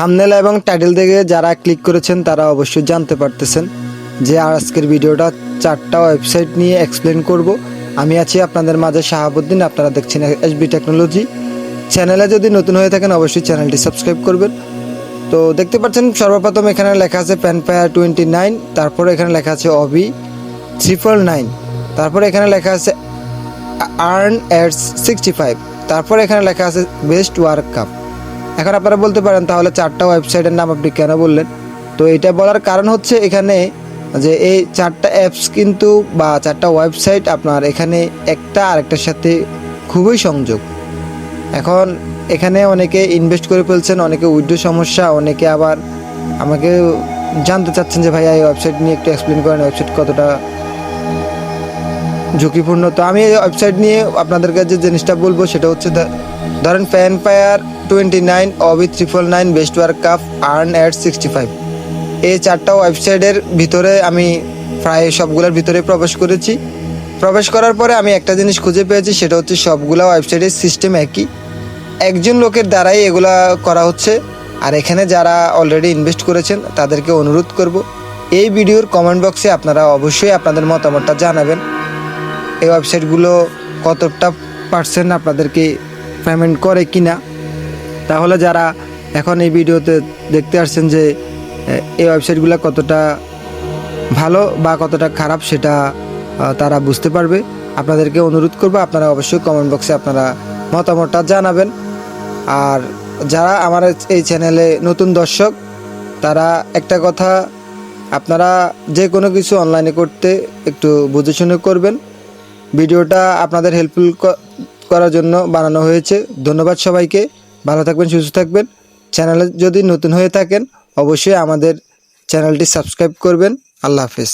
Thumbnail এবং title থেকে যারা ক্লিক করেছেন, তারা অবশ্যই জানতে পারতেছেন যে আজকের ভিডিওটা চারটা ওয়েবসাইট নিয়ে এক্সপ্লেন করব। আমি আছি আপনাদের মাঝে শাহাবুদ্দিন, আপনারা দেখছেন এসবি টেকনোলজি চ্যানেলে যদি নতুন হয়ে থাকেন, অবশ্যই চ্যানেলটি সাবস্ক্রাইব করবেন। তো দেখতে পাচ্ছেন, সর্বপ্রথম এখানে লেখা আছে প্যানফায়ার টোয়েন্টি নাইন তারপরে এখানে লেখা আছে অবি ট্রিপল নাইন তারপরে এখানে লেখা আছে আর্ন এডস সিক্সটি ফাইভ তারপরে এখানে লেখা আছে বেস্ট ওয়ার্ক কাপ এখন আপনারা বলতে পারেন, তাহলে চারটা ওয়েবসাইটের নাম আপনি কেন বললেন? তো এটা বলার কারণ হচ্ছে এখানে যে এই চারটা অ্যাপস কিন্তু বা চারটা ওয়েবসাইট আপনার এখানে একটা আরেকটার সাথে খুবই সংযোগ। এখন এখানে অনেকে ইনভেস্ট করে ফেলছেন, অনেকে উইড্রো সমস্যা, অনেকে আবার আমাকে জানতে চাচ্ছেন যে ভাইয়া এই ওয়েবসাইট নিয়ে একটু এক্সপ্লেন করেন ওয়েবসাইট কতটা ঝুঁকিপূর্ণ। তো আমি এই ওয়েবসাইট নিয়ে আপনাদের কাছে যে জিনিসটা বলব, সেটা হচ্ছে ধরেন fan fire twenty nine Abhi triple nine best war cup earn at sixty five এই চারটা ওয়েবসাইটের ভিতরে আমি প্রায় সবগুলোর ভিতরে প্রবেশ করেছি। প্রবেশ করার পরে আমি একটা জিনিস খুঁজে পেয়েছি, সেটা হচ্ছে সবগুলা ওয়েবসাইটের সিস্টেম একই। একজন লোকের দ্বারাই এগুলা করা হচ্ছে, আর এখানে যারা অলরেডি ইনভেস্ট করেছেন, তাদেরকে অনুরোধ করব, এই ভিডিওর কমেন্ট বক্সে আপনারা অবশ্যই আপনাদের মতামতটা জানাবেন। এই ওয়েবসাইটগুলো কতটা পার্সেন্ট আপনাদেরকে পেমেন্ট করে কিনা, তাহলে যারা এখন এই ভিডিওতে দেখতে আসছেন যে এই ওয়েবসাইটগুলো কতটা ভালো বা কতটা খারাপ সেটা তারা বুঝতে পারবে। আপনাদেরকে অনুরোধ করব, আপনারা অবশ্যই কমেন্ট বক্সে আপনারা মতামতটা জানাবেন। আর যারা আমার এই চ্যানেলে নতুন দর্শক, তারা একটা কথা, আপনারা যে কোনো কিছু অনলাইনে করতে একটু বুঝে শুনে করবেন। ভিডিওটা আপনাদের হেল্পফুল করার জন্য বানানো হয়েছে। ধন্যবাদ সবাইকে। ভালো থাকবেন, সুস্থ থাকবেন। চ্যানেলে যদি নতুন হয়ে থাকেন, অবশ্যই আমাদের চ্যানেলটি সাবস্ক্রাইব করবেন। আল্লাহ হাফেজ।